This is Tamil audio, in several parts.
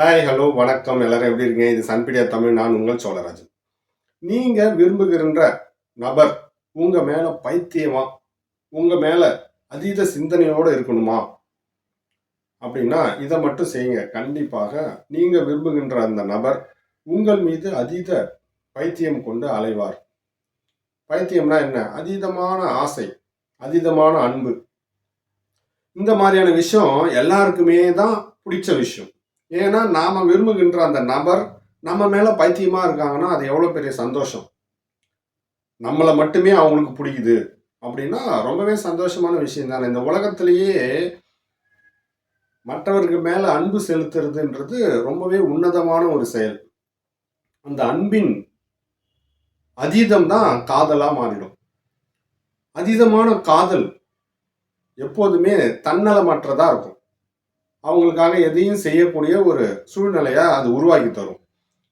ஹாய் ஹலோ வணக்கம். எல்லாரும் எப்படி இருக்கீங்க? இது சன்பிடியா தமிழ் நான் உங்கள் சோழராஜன். நீங்கள் விரும்புகின்ற நபர் உங்கள் மேலே பைத்தியமா? உங்கள் மேலே அதீத சிந்தனையோடு இருக்கணுமா? அப்படின்னா இதை மட்டும் செய்யுங்க. கண்டிப்பாக நீங்கள் விரும்புகின்ற அந்த நபர் உங்கள் மீது அதீத பைத்தியம் கொண்டு அலைவார். பைத்தியம்னா என்ன? அதீதமான ஆசை அதீதமான அன்பு. இந்த மாதிரியான விஷயம் எல்லாருக்குமே தான் பிடிச்ச விஷயம். ஏன்னா நாம் விரும்புகின்ற அந்த நபர் நம்ம மேலே பைத்தியமாக இருக்காங்கன்னா அது எவ்வளோ பெரிய சந்தோஷம்? நம்மளை மட்டுமே அவங்களுக்கு பிடிக்குது. அப்படின்னா ரொம்பவே சந்தோஷமான விஷயம் தானே. இந்த உலகத்திலேயே மற்றவருக்கு மேலே அன்பு செலுத்துறதுன்றது ரொம்பவே உன்னதமான ஒரு செயல். அந்த அன்பின் அதீதம் தான் காதலாக மாறிடும். அதீதமான காதல் எப்போதுமே தன்னலமற்றதாக இருக்கும். அவங்களுக்காக எதையும் செய்யக்கூடிய ஒரு சூழ்நிலையை அது உருவாக்கி தரும்.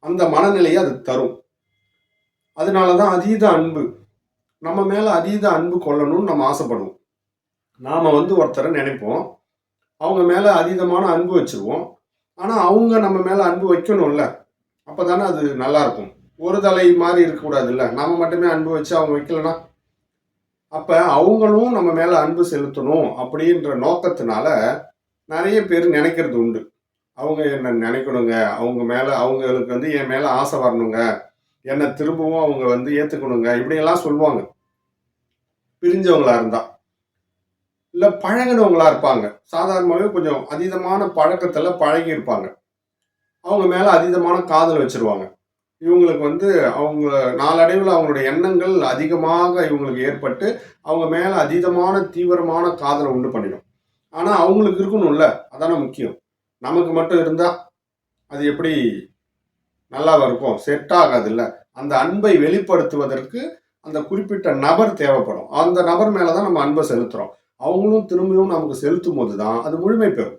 அந்த மனநிலையை அது தரும். அதனால தான் அதீத அன்பு. நம்ம மேலே அதீத அன்பு கொள்ளணும்னு நம்ம ஆசைப்படுவோம். நாம் வந்து ஒருத்தரை நினைப்போம். அவங்க மேலே அதீதமான அன்பு வச்சுருவோம். ஆனால் அவங்க நம்ம மேலே அன்பு வைக்கணும்ல. அப்போ தானே அது நல்லாயிருக்கும் ஒரு தலை மாதிரி இருக்கக்கூடாதுல்ல. நம்ம மட்டுமே அன்பு வச்சு அவங்க வைக்கலனா அப்போ அவங்களும் நம்ம மேலே அன்பு செலுத்தணும் அப்படின்ற நோக்கத்தினால நிறைய பேர் நினைக்கிறது உண்டு. அவங்க என்ன நினைக்கணுங்க? அவங்க மேலே அவங்களுக்கு வந்து என் மேலே ஆசை வரணுங்க. என்னை திரும்பவும் அவங்க வந்து ஏற்றுக்கணுங்க இப்படியெல்லாம் சொல்லுவாங்க. பிரிஞ்சவங்களா இருந்தா. இல்லை பழகினவங்களா இருப்பாங்க. சாதாரணமாகவே கொஞ்சம் அதீதமான பழக்கத்தில் பழகி இருப்பாங்க. அவங்க மேலே அதீதமான காதல் வச்சிருவாங்க. இவங்களுக்கு வந்து அவங்க நாளடைவில் அவங்களுடைய எண்ணங்கள் அதிகமாக இவங்களுக்கு ஏற்பட்டு அவங்க மேலே அதீதமான தீவிரமான காதலை உண்டு பண்ணிடும். ஆனால் அவங்களுக்கு இருக்கணும்ல. அதானே முக்கியம். நமக்கு மட்டும் இருந்தால் அது எப்படி நல்லா இருக்கும்? செட் ஆகாதுல்ல. அந்த அன்பை வெளிப்படுத்துவதற்கு அந்த குறிப்பிட்ட நபர் தேவைப்படும். அந்த நபர் மேலே தான் நம்ம அன்பை செலுத்துகிறோம் அவங்களும் திரும்பியும் நமக்கு செலுத்தும் போது தான் அது முழுமை பெறும்.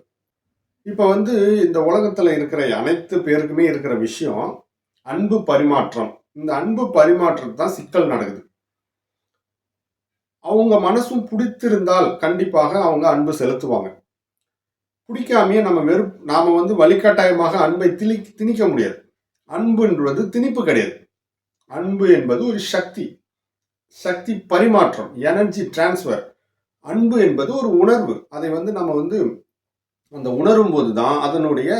இப்போ வந்து இந்த உலகத்தில் இருக்கிற அனைத்து பேருக்குமே இருக்கிற விஷயம் அன்பு பரிமாற்றம். இந்த அன்பு பரிமாற்றம் தான் சிக்கல் நடக்குது. அவங்க மனசும் பிடித்திருந்தால் கண்டிப்பாக அவங்க அன்பு செலுத்துவாங்க. பிடிக்காமையே நம்ம வெறு நாம் வந்து வழிகட்டாயமாக அன்பை திணி திணிக்க முடியாது. அன்புன்றது திணிப்பு கிடையாது. அன்பு என்பது ஒரு சக்தி. சக்தி பரிமாற்றம் எனர்ஜி டிரான்ஸ்ஃபர் அன்பு என்பது ஒரு உணர்வு. அதை வந்து நம்ம வந்து அந்த உணரும் போது தான் அதனுடைய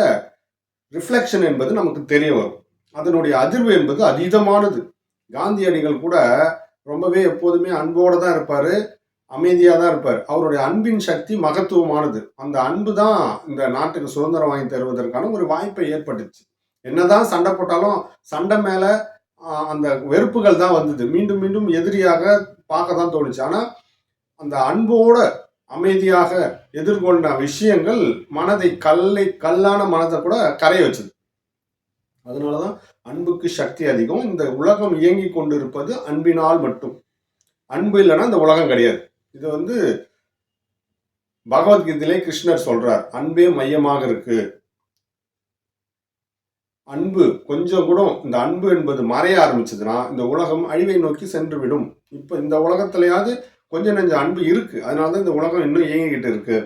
ரிஃப்ளெக்ஷன் என்பது நமக்கு தெரிய வரும். அதனுடைய அதிர்வு என்பது அதீதமானது. காந்தியடிகள் கூட ரொம்பவே எப்போதுமே அன்போடு தான் இருப்பார் அமைதியாக தான் இருப்பார். அவருடைய அன்பின் சக்தி மகத்துவமானது. அந்த அன்பு தான் இந்த நாட்டுக்கு சுதந்திரம் வாங்கி தருவதற்கான ஒரு வாய்ப்பை ஏற்பட்டுச்சு. என்னதான் சண்டை போட்டாலும் சண்டை மேலே அந்த வெறுப்புகள் தான் வந்தது. மீண்டும் மீண்டும் எதிரியாக பார்க்க தான் தோணுச்சு. ஆனால் அந்த அன்போட அமைதியாக எதிர்கொண்ட விஷயங்கள் மனதை கல்லை கல்லான மனதை கூட கரைய வச்சது. அதனால தான் அன்புக்கு சக்தி அதிகம். இந்த உலகம் இயங்கி கொண்டிருப்பது அன்பினால் மட்டும். அன்பு இல்லைன்னா இந்த உலகம் கிடையாது. இது வந்து பகவத்கீதையிலே கிருஷ்ணர் சொல்றார் அன்பே மையமாக இருக்கு. அன்பு கொஞ்சம் கூட இந்த அன்பு என்பது மறைய ஆரம்பிச்சதுன்னா இந்த உலகம் அழிவை நோக்கி சென்று விடும் இப்போ இந்த உலகத்திலேயாவது கொஞ்சம் நெஞ்ச அன்பு இருக்கு. அதனால தான் இந்த உலகம் இன்னும் இயங்கிக்கிட்டு இருக்கு.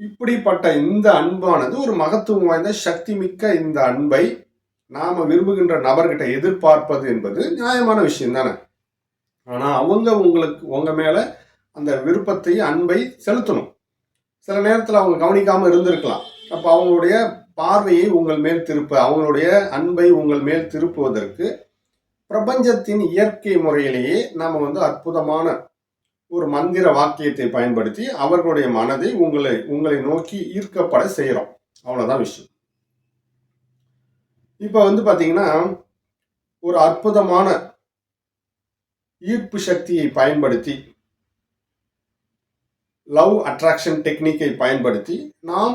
இப்படிப்பட்ட இந்த அன்பானது ஒரு மகத்துவம் வாய்ந்த சக்தி மிக்க இந்த அன்பை நாம விரும்புகின்ற நபர்கிட்ட எதிர்பார்ப்பது என்பது நியாயமான விஷயம் தானே? ஆனா அவங்க உங்களுக்கு உங்க மேல அந்த விருப்பத்தை அன்பை செலுத்தணும். சில நேரத்தில் அவங்க கவனிக்காம இருந்திருக்கலாம். அப்போ அவங்களுடைய பார்வையை உங்கள் மேல் திருப்ப அவங்களுடைய அன்பை உங்கள் மேல் திருப்புவதற்கு பிரபஞ்சத்தின் இயற்கை முறையிலேயே நாம் வந்து அற்புதமான ஒரு மந்திர வாக்கியத்தை பயன்படுத்தி அவர்களுடைய மனதை உங்களை உங்களை நோக்கி ஈர்க்கப்பட செய்கிறோம் அவ்வளோதான் விஷயம். இப்போ வந்து பார்த்தீங்கன்னா ஒரு அற்புதமான ஈர்ப்பு சக்தியை பயன்படுத்தி லவ் அட்ராக்ஷன் டெக்னிக்கை பயன்படுத்தி நாம்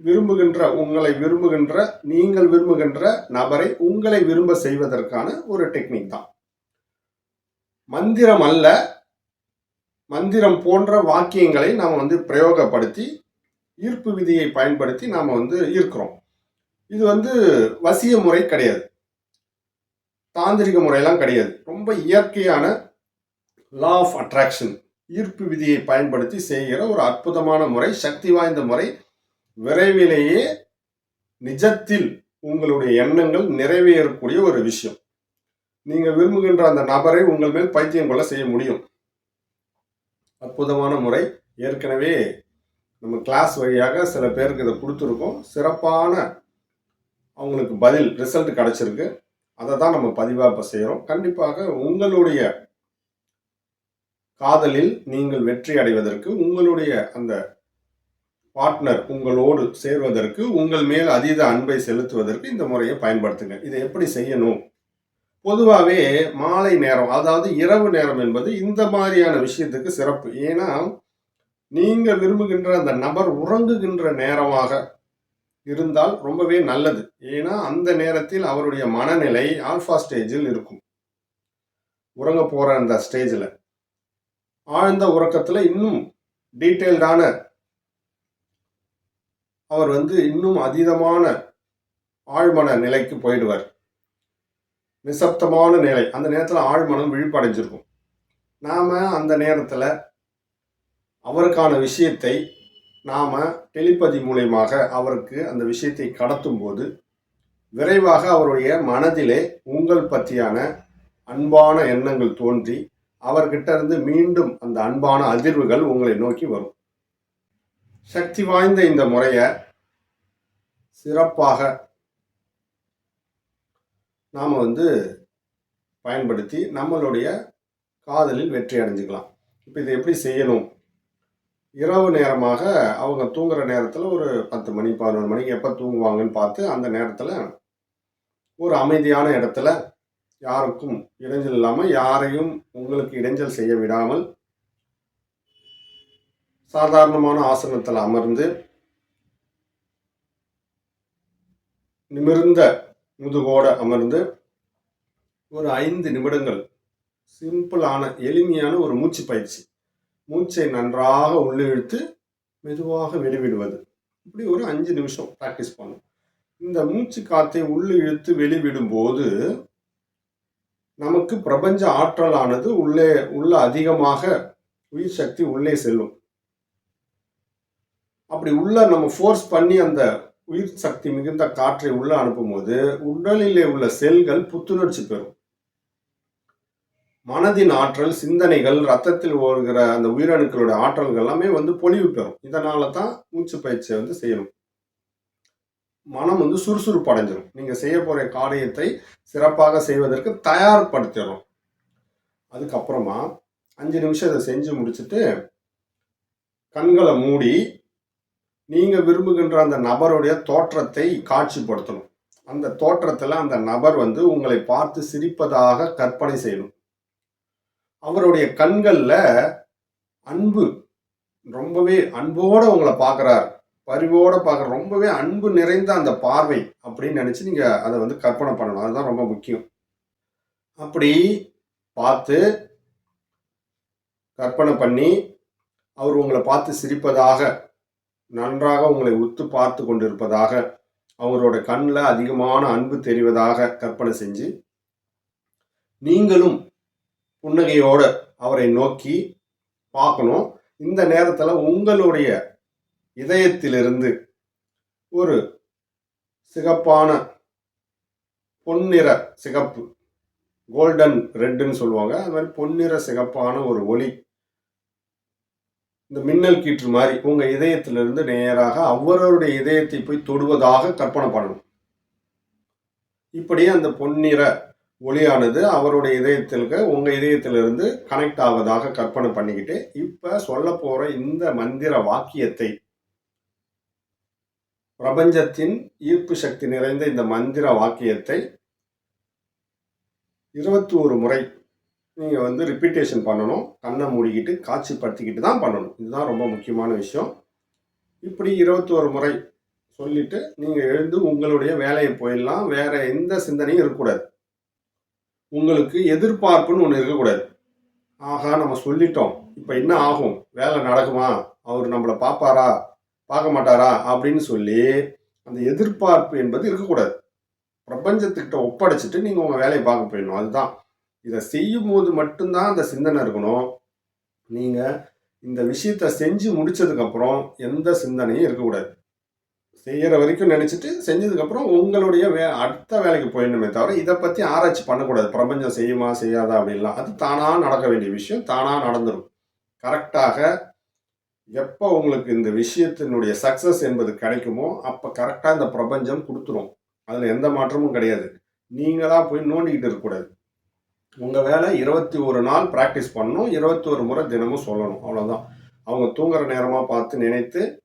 விரும்புகின்ற உங்களை விரும்புகின்ற நீங்கள் விரும்புகின்ற நபரை உங்களை விரும்ப செய்வதற்கான ஒரு டெக்னிக் தான். மந்திரம் அல்ல மந்திரம் போன்ற வாக்கியங்களை நாம் வந்து பிரயோகப்படுத்தி ஈர்ப்பு விதியை பயன்படுத்தி நாம் வந்து ஈர்க்கிறோம் இது வந்து வசிய முறை கிடையாது. தாந்திரிக முறையெல்லாம் கிடையாது. ரொம்ப இயற்கையான லா ஆஃப் அட்ராக்ஷன் ஈர்ப்பு விதியை பயன்படுத்தி செய்கிற ஒரு அற்புதமான முறை சக்தி வாய்ந்த முறை. விரைவிலேயே நிஜத்தில் உங்களுடைய எண்ணங்கள் நிறைவேறக்கூடிய ஒரு விஷயம். நீங்கள் விரும்புகின்ற அந்த நபரை உங்கள் மேல் பைத்தியம் கொள்ள செய்ய முடியும். அற்புதமான முறை. ஏற்கனவே நம்ம கிளாஸ் வழியாக சில பேருக்கு இதை கொடுத்துருக்கோம். சிறப்பான அவங்களுக்கு பதில் ரிசல்ட் கிடச்சிருக்கு. அதை தான் நம்ம பதிவாக இப்போ செய்கிறோம் கண்டிப்பாக உங்களுடைய காதலில் நீங்கள் வெற்றி அடைவதற்கு உங்களுடைய அந்த பார்ட்னர் உங்களோடு சேர்வதற்கு உங்கள் மேல் அதீத அன்பை செலுத்துவதற்கு இந்த முறையை பயன்படுத்துங்க. இதை எப்படி செய்யணும்? பொதுவாகவே மாலை நேரம் அதாவது இரவு நேரம் என்பது இந்த மாதிரியான விஷயத்துக்கு சிறப்பு. ஏன்னா நீங்கள் விரும்புகின்ற அந்த நபர் உறங்குகின்ற நேரமாக இருந்தால் ரொம்பவே நல்லது. ஏன்னா அந்த நேரத்தில் அவருடைய மனநிலை ஆல்ஃபா ஸ்டேஜில் இருக்கும். உறங்க போகிற அந்த ஸ்டேஜில் ஆழ்ந்த உறக்கத்தில் இன்னும் டீட்டெயில்டான அவர் வந்து இன்னும் அதீதமான ஆழ்மன நிலைக்கு போயிடுவார். நிசப்தமான நிலை. அந்த நேரத்தில் ஆழ்மனம் விழிப்படைஞ்சிருக்கும். நாம் அந்த நேரத்தில் அவருக்கான விஷயத்தை நாம் டெலிபதி மூலயமாக அவருக்கு அந்த விஷயத்தை கடத்தும் போது விரைவாக அவருடைய மனதிலே உங்கள் பற்றியான அன்பான எண்ணங்கள் தோன்றி அவர்கிட்ட இருந்து மீண்டும் அந்த அன்பான அதிர்வுகள் உங்களை நோக்கி வரும். சக்தி வாய்ந்த இந்த முறையை சிறப்பாக நாம் வந்து பயன்படுத்தி நம்மளுடைய காதலில் வெற்றி அடைஞ்சிக்கலாம். இப்போ இதை எப்படி செய்யணும்? இரவு நேரமாக அவங்க தூங்குகிற நேரத்தில் ஒரு பத்து மணி பதினொரு மணிக்கு எப்போ தூங்குவாங்கன்னு பார்த்து அந்த நேரத்தில் ஒரு அமைதியான இடத்துல யாருக்கும் இடைஞ்சல் இல்லாமல் யாரையும் உங்களுக்கு இடைஞ்சல் செய்ய விடாமல் சாதாரணமான ஆசனத்தில் அமர்ந்து நிமிர்ந்த முதுகோட அமர்ந்து ஒரு ஐந்து நிமிடங்கள் சிம்பிளான எளிமையான ஒரு மூச்சு பயிற்சி. மூச்சை நன்றாக உள்ளிழுத்து மெதுவாக வெளிவிடுவது. இப்படி ஒரு அஞ்சு நிமிஷம் ப்ராக்டிஸ் பண்ணும் இந்த மூச்சு காற்றை உள்ளே இழுத்து வெளிவிடும்போது நமக்கு பிரபஞ்ச ஆற்றலானது உள்ளே உள்ள அதிகமாக உயிர் சக்தி உள்ளே செல்லும். அப்படி உள்ள நம்ம ஃபோர்ஸ் பண்ணி அந்த உயிர் சக்தி மிகுந்த காற்றை உள்ள அனுப்பும்போது உடலிலே உள்ள செல்கள் புத்துணர்ச்சி பெறும். மனதின் ஆற்றல் சிந்தனைகள் ரத்தத்தில் ஓடுகிற அந்த உயிரணுக்களோட ஆற்றல்கள் எல்லாமே வந்து பொலிவு பெறும். இதனால தான் மூச்சு பயிற்சியை வந்து செய்யணும். மனம் வந்து சுறுசுறுப்பு அடைஞ்சிடும் நீங்க செய்ய போற காரியத்தை சிறப்பாக செய்வதற்கு தயார்படுத்திடும் அதுக்கப்புறமா அஞ்சு நிமிஷம் இதை செஞ்சு முடிச்சுட்டு கண்களை மூடி நீங்கள் விரும்புகின்ற அந்த நபருடைய தோற்றத்தை காட்சிப்படுத்தணும். அந்த தோற்றத்தில் அந்த நபர் வந்து உங்களை பார்த்து சிரிப்பதாக கற்பனை செய்யணும். அவருடைய கண்களில் அன்பு ரொம்பவே அன்போடு உங்களை பார்க்குறாரு. பரிவோட பார்க்குற ரொம்பவே அன்பு நிறைந்த அந்த பார்வை அப்படின்னு நினச்சி நீங்கள் அதை வந்து கற்பனை பண்ணணும். அதுதான் ரொம்ப முக்கியம். அப்படி பார்த்து கற்பனை பண்ணி அவர் உங்களை பார்த்து சிரிப்பதாக நன்றாக உங்களை உத்து பார்த்து கொண்டிருப்பதாக அவரோட கண்ணில் அதிகமான அன்பு தெரிவதாக கற்பனை செஞ்சு நீங்களும் புன்னகையோடு அவரை நோக்கி பார்க்கணும். இந்த நேரத்தில் உங்களுடைய இதயத்திலிருந்து ஒரு சிகப்பான பொன்னிற சிகப்பு கோல்டன் ரெட்டுன்னு சொல்லுவாங்க. அது மாதிரி பொன்னிற சிகப்பான ஒரு ஒளி இந்த மின்னல் கீற்று மாதிரி உங்கள் இதயத்திலிருந்து நேராக அவரவருடைய இதயத்தை போய் தொடுவதாக கற்பனை பண்ணணும். இப்படியே அந்த பொன்னிற ஒளியானது அவருடைய இதயத்திற்கு உங்கள் இதயத்திலிருந்து கனெக்ட் ஆவதாக கற்பனை பண்ணிக்கிட்டு இப்போ சொல்ல போகிற இந்த மந்திர வாக்கியத்தை பிரபஞ்சத்தின் ஈர்ப்பு சக்தி நிறைந்த இந்த மந்திர வாக்கியத்தை இருபத்தி ஒரு முறை நீங்கள் வந்து ரிப்பீட்டேஷன் பண்ணணும் கண்ணை மூடிக்கிட்டு காட்சிப்படுத்திக்கிட்டு தான் பண்ணணும். இதுதான் ரொம்ப முக்கியமான விஷயம். இப்படி இருபத்தோரு முறை சொல்லிட்டு நீங்கள் எழுந்து உங்களுடைய வேலையை போயிடலாம். வேற எந்த சிந்தனையும் இருக்கக்கூடாது. உங்களுக்கு எதிர்பார்ப்புன்னு ஒன்று இருக்கக்கூடாது. ஆகா நம்ம சொல்லிட்டோம். இப்போ என்ன ஆகும்? வேலை நடக்குமா? அவர் நம்மளை பார்ப்பாரா? பார்க்க மாட்டாரா? அப்படின்னு சொல்லி அந்த எதிர்பார்ப்பு என்பது இருக்கக்கூடாது. பிரபஞ்சத்துக்கிட்ட ஒப்படைச்சிட்டு நீங்கள் உங்கள் வேலையை பார்க்க போயிடணும். அதுதான். இதை செய்யும் போது மட்டும்தான் அந்த சிந்தனை இருக்கணும். நீங்கள் இந்த விஷயத்த செஞ்சு முடிச்சதுக்கப்புறம் எந்த சிந்தனையும் இருக்கக்கூடாது. செய்யற வரைக்கும் நினைச்சிட்டு செஞ்சதுக்கப்புறம் உங்களுடைய வே அடுத்த வேலைக்கு போயிடணுமே தவிர இதை பற்றி ஆராய்ச்சி பண்ணக்கூடாது. பிரபஞ்சம் செய்யுமா செய்யாதா அப்படின்லாம். அது தானாக நடக்க வேண்டிய விஷயம் தானாக நடந்துடும் கரெக்டாக எப்போ உங்களுக்கு இந்த விஷயத்தினுடைய சக்ஸஸ் என்பது கிடைக்குமோ அப்போ கரெக்டாக இந்த பிரபஞ்சம் கொடுத்துரும். அதில் எந்த மாற்றமும் கிடையாது. நீங்கள் தான் போய் நோண்டிக்கிட்டு இருக்கக்கூடாது. உங்கள் வேலை இருபத்தி ஒரு நாள் ப்ராக்டிஸ் பண்ணணும் இருபத்தி ஒரு முறை தினமும் சொல்லணும் அவ்வளோதான் அவங்க தூங்குற நேரமாக பார்த்து நினைத்து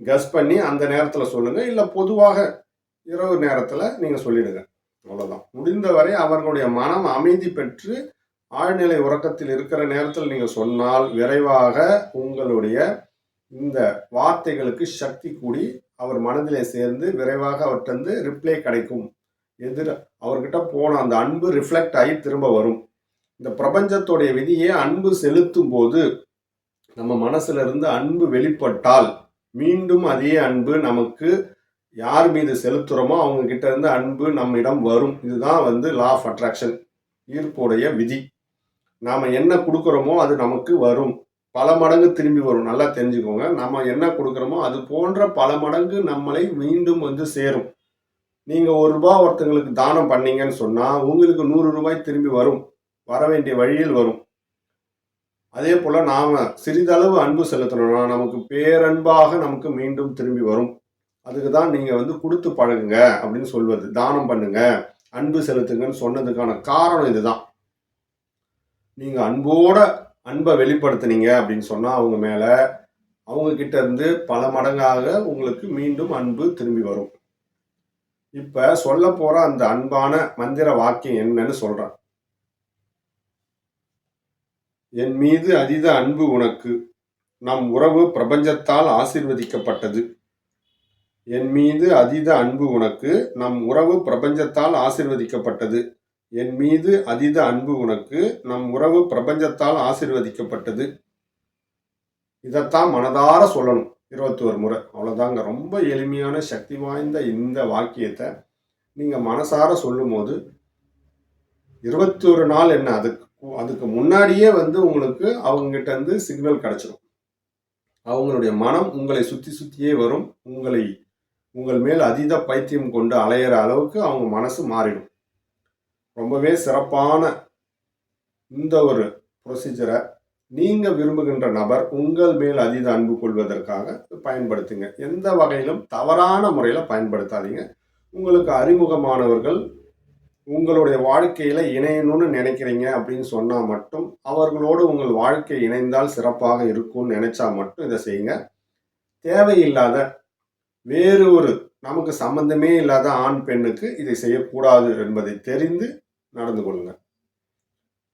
கஸ் பண்ணி அந்த நேரத்தில் சொல்லுங்கள் இல்லை பொதுவாக இரவு நேரத்தில் நீங்கள் சொல்லிடுங்க. அவ்வளோதான் முடிந்தவரை அவர்களுடைய மனம் அமைதி பெற்று ஆழ்நிலை உறக்கத்தில் இருக்கிற நேரத்தில் நீங்கள் சொன்னால் விரைவாக உங்களுடைய இந்த வார்த்தைகளுக்கு சக்தி கூடி அவர் மனதிலே சேர்ந்து விரைவாக அவர்கிட்ட ரிப்ளை கிடைக்கும். எதிர அவர்கிட்ட போன அந்த அன்பு ரிஃப்ளெக்ட் ஆகி திரும்ப வரும். இந்த பிரபஞ்சத்துடைய விதியை அன்பு செலுத்தும் போது நம்ம மனசுல இருந்து அன்பு வெளிப்பட்டால் மீண்டும் அதே அன்பு நமக்கு யார் மீது செலுத்துகிறோமோ அவங்க கிட்ட இருந்து அன்பு நம்மிடம் வரும். இதுதான் வந்து லா ஆஃப் அட்ராக்ஷன் ஈர்ப்புடைய விதி. நாம் என்ன கொடுக்குறோமோ அது நமக்கு வரும். பல மடங்கு திரும்பி வரும். நல்லா தெரிஞ்சுக்கோங்க. நம்ம என்ன கொடுக்குறோமோ அது போன்ற பல மடங்கு நம்மளை மீண்டும் வந்து சேரும். நீங்கள் ஒரு ரூபா ஒருத்தங்களுக்கு தானம் பண்ணீங்கன்னு சொன்னால் உங்களுக்கு நூறு ரூபாய் திரும்பி வரும். வர வேண்டிய வழியில் வரும். அதே போல் நாம் சிறிதளவு அன்பு செலுத்தணும்னா நமக்கு பேரன்பாக நமக்கு மீண்டும் திரும்பி வரும். அதுக்கு தான் நீங்கள் வந்து கொடுத்து பழகுங்க அப்படின்னு சொல்வது. தானம் பண்ணுங்க அன்பு செலுத்துங்கன்னு சொன்னதுக்கான காரணம் இதுதான். நீங்கள் அன்போட அன்பை வெளிப்படுத்துனீங்க அப்படின்னு சொன்னால் அவங்க மேலே அவங்க கிட்ட இருந்து பல மடங்காக உங்களுக்கு மீண்டும் அன்பு திரும்பி வரும். இப்போ சொல்ல போகிற அந்த அன்பான மந்திர வாக்கியம் என்னன்னு சொல்கிறான் என் மீது அதீத அன்பு உனக்கு. நம் உறவு பிரபஞ்சத்தால் ஆசிர்வதிக்கப்பட்டது. என் மீது அதீத அன்பு உனக்கு. நம் உறவு பிரபஞ்சத்தால் ஆசிர்வதிக்கப்பட்டது. என் மீது அதீத அன்பு உனக்கு. நம் உறவு பிரபஞ்சத்தால் ஆசிர்வதிக்கப்பட்டது. இதைத்தான் மனதார சொல்லணும். இருபத்தோரு முறை. அவ்வளோதாங்க ரொம்ப எளிமையான சக்தி வாய்ந்த இந்த வாக்கியத்தை நீங்கள் மனசார சொல்லும்போது இருபத்தொரு நாள் என்ன? அதுக்கு அதுக்கு முன்னாடியே வந்து உங்களுக்கு அவங்ககிட்ட இருந்து சிக்னல் கிடச்சிடும் அவங்களுடைய மனம் உங்களை சுற்றி சுற்றியே வரும். உங்களை உங்கள் மேல் அதீத பைத்தியம் கொண்டு அலையிற அளவுக்கு அவங்க மனசு மாறிடும். ரொம்பவே சிறப்பான இந்த ஒரு ப்ரொசீஜரை நீங்கள் விரும்புகின்ற நபர் உங்கள் மேல் அதீத அன்பு கொள்வதற்காக பயன்படுத்துங்க. எந்த வகையிலும் தவறான முறையில் பயன்படுத்தாதீங்க. உங்களுக்கு அறிமுகமானவர்கள் உங்களுடைய வாழ்க்கையில் இணையணும்னு நினைக்கிறீங்க அப்படின்னு சொன்னால் மட்டும் அவர்களோடு உங்கள் வாழ்க்கை இணைந்தால் சிறப்பாக இருக்கும்னு நினைச்சா மட்டும் இதை செய்யுங்க. தேவையில்லாத வேறு ஒரு நமக்கு சம்பந்தமே இல்லாத ஆண் பெண்ணுக்கு இதை செய்யக்கூடாது என்பதை தெரிந்து நடந்து கொள்ளுங்கள்